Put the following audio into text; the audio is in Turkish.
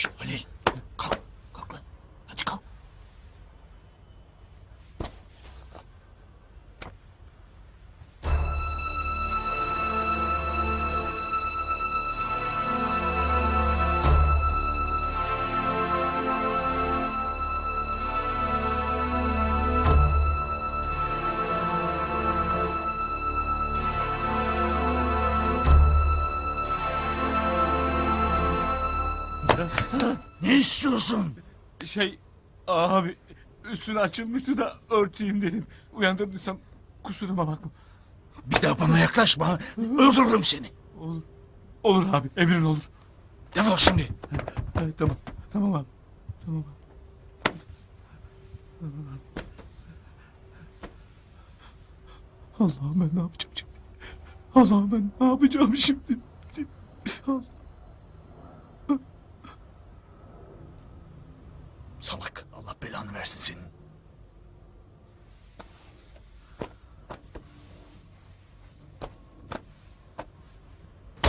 Şşt Halil. Ne istiyorsun? Şey abi üstünü açılmıştı da örteyim dedim. Uyandırdıysam kusuruma bakma. Bir daha bana yaklaşma. Öldürürüm seni. Olur. Olur abi emrin olur. Defol şimdi. Evet, tamam. Tamam abi. Tamam abi. Allah'ım ben ne yapacağım şimdi? Allah'ım ben ne yapacağım şimdi? Allah. Salak. Allah belanı versin senin.